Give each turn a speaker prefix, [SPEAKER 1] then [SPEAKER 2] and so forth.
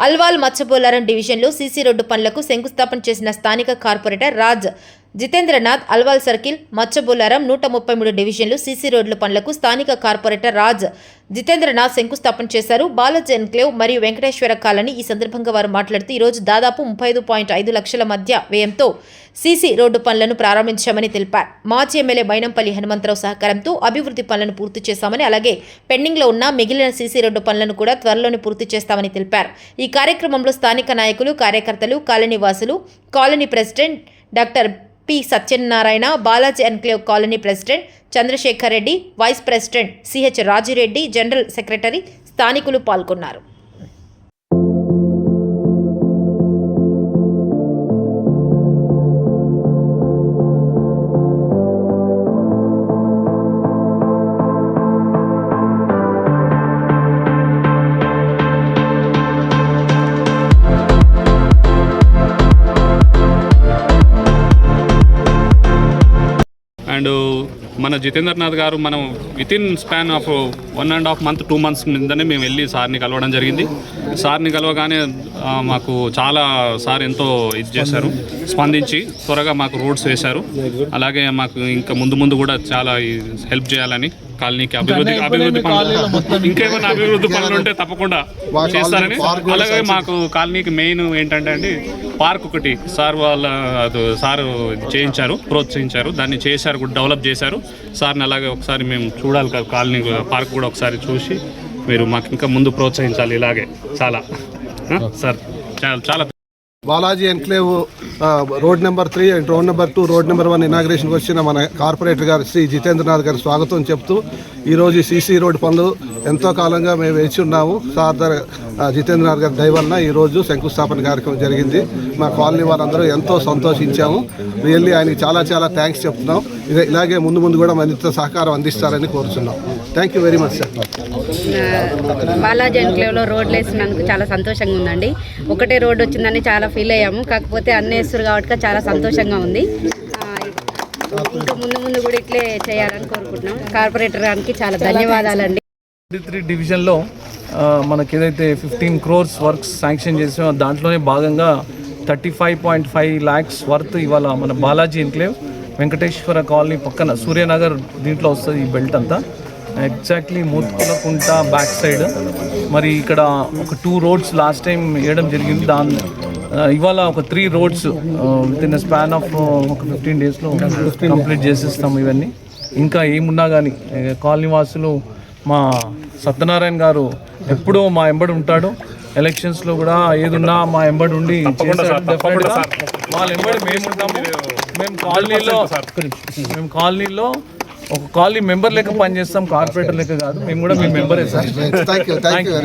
[SPEAKER 1] అల్వాల్ మత్స్యపోలారం డివిజన్లో CC road పనులకు శంకుస్థాపన చేసిన స్థానిక కార్పొరేటర్ రాజ్ జితేంద్రనాథ్ అల్వాల్ సర్కిల్ మత్స్యబోలారం నూట ముప్పై మూడు డివిజన్లు సీసీ రోడ్ల పనులకు స్థానిక కార్పొరేటర్ రాజ్ జితేంద్రనాథ్ శంకుస్థాపన చేశారు. బాలాజీ ఎన్క్లేవ్ మరియు వెంకటేశ్వర కాలనీ ఈ సందర్భంగా వారు మాట్లాడుతూ ఈరోజు దాదాపు ముప్పై ఐదు పాయింట్ ఐదు లక్షల మధ్య వ్యయంతో సీసీ రోడ్డు పనులను ప్రారంభించామని తెలిపారు. మాజీ ఎమ్మెల్యే బైనంపల్లి హనుమంతరావు సహకారంతో అభివృద్ధి పనులను పూర్తి చేశామని అలాగే పెండింగ్లో ఉన్న మిగిలిన సీసీ రోడ్డు పనులను కూడా త్వరలోనే పూర్తి చేస్తామని తెలిపారు. ఈ కార్యక్రమంలో స్థానిక నాయకులు కార్యకర్తలు కాలనీ వాసులు colony president doctor P Satyanarayana Balaji enclave colony president Chandrashekar Reddy vice president CH Rajireddy general secretary స్థానికులు పాల్గొన్నారు.
[SPEAKER 2] అండ్ మన జితేంద్రనాథ్ గారు మనం within span of one and half month two months నిందనే మేము వెళ్ళి సార్ని కలవడం జరిగింది. సార్ని కలవగానే మాకు చాలా సార్ ఎంతో ఇది చేశారు. స్పందించి త్వరగా మాకు రోడ్స్ వేశారు. అలాగే మాకు ఇంకా ముందు ముందు కూడా చాలా హెల్ప్ చేయాలని కాలనీకి అభివృద్ధి అభివృద్ధి పనులు ఇంకేమైనా అభివృద్ధి పనులు ఉంటే తప్పకుండా చేస్తారని. అలాగే మాకు కాలనీకి మెయిన్ ఏంటంటే అండి పార్క్ ఒకటి. సార్ వాళ్ళ అది సార్ చేయించారు ప్రోత్సహించారు. దాన్ని చేశారు కూడా డెవలప్ చేశారు. సార్ని అలాగే ఒకసారి మేము చూడాలి కదా కాలనీ పార్క్ కూడా ఒకసారి చూసి మీరు మాకు ఇంకా ముందు ప్రోత్సహించాలి ఇలాగే చాలా. సార్. చాలా చాలా
[SPEAKER 3] Balaji enclave road number three and road number two road number one ఇనాగ్రేషన్కి వచ్చిన మన కార్పొరేటర్ గారు శ్రీ జితేంద్రనాథ్ గారు స్వాగతం చెప్తూ ఈరోజు ఈ సీసీ రోడ్ పనులు ఎంతో కాలంగా మేము వేచి ఉన్నాము. సార్ జితేంద్రనాథ్ గారి దయ వలన ఈరోజు శంకుస్థాపన కార్యక్రమం జరిగింది. మా కాలనీ వాళ్ళందరూ ఎంతో సంతోషించాము. రియల్లీ ఆయనకి చాలా చాలా థ్యాంక్స్ చెప్తున్నాం. ఇదే ఇలాగే ముందు ముందు కూడా మరింత సహకారం అందిస్తారని కోరుచున్నాం. Thank you very much sir
[SPEAKER 4] Balaji ఎన్క్లేవ్లో రోడ్లు వేసినందుకు చాలా సంతోషంగా ఉందండి. ఒకటే రోడ్డు వచ్చిందని చాలా ఫీల్ అయ్యాము. కాకపోతే అన్నీ వేస్తారు కాబట్టి చాలా సంతోషంగా ఉంది. ఇంకా ముందు ముందు కూడా ఇట్లే చేయాలని కోరుకుంటున్నాం. కార్పొరేటర్ గారికి చాలా ధన్యవాదాలండి.
[SPEAKER 5] డివిజన్లో మనకి ఏదైతే ఫిఫ్టీన్ క్రోర్స్ వర్క్స్ శాంక్షన్ చేసామో దాంట్లోనే భాగంగా thirty five point five lakhs worth ఇవాళ మన బాలాజీ ఎన్క్లేవ్ వెంకటేశ్వర కాలనీ పక్కన సూర్యనగర్ దీంట్లో వస్తుంది ఈ బెల్ట్ అంతా. ఎగ్జాక్ట్లీ మూత్కులకుంట బ్యాక్ సైడ్ మరి ఇక్కడ ఒక టూ రోడ్స్ లాస్ట్ టైం వేయడం జరిగింది. దాని ఇవాళ ఒక three roads within span of ఒక ఫిఫ్టీన్ డేస్లో కంప్లీట్ చేసేస్తాం ఇవన్నీ. ఇంకా ఏమున్నా కానీ కాలనీ వాసులు మా సత్యనారాయణ గారు ఎప్పుడూ మా ఎంబడి ఉంటాడు. ఎలక్షన్స్లో కూడా ఏదున్నా మా ఎంబడి ఉండి వాళ్ళ ఎంబడి మేము ఉంటాము. మేము కాలనీలో మేము కాలనీలో ఒక కాలనీ మెంబర్ లెక్క పనిచేస్తాం కార్పొరేటర్ లెక్క కాదు. మేము కూడా మీ మెంబరే సార్.
[SPEAKER 3] Thank you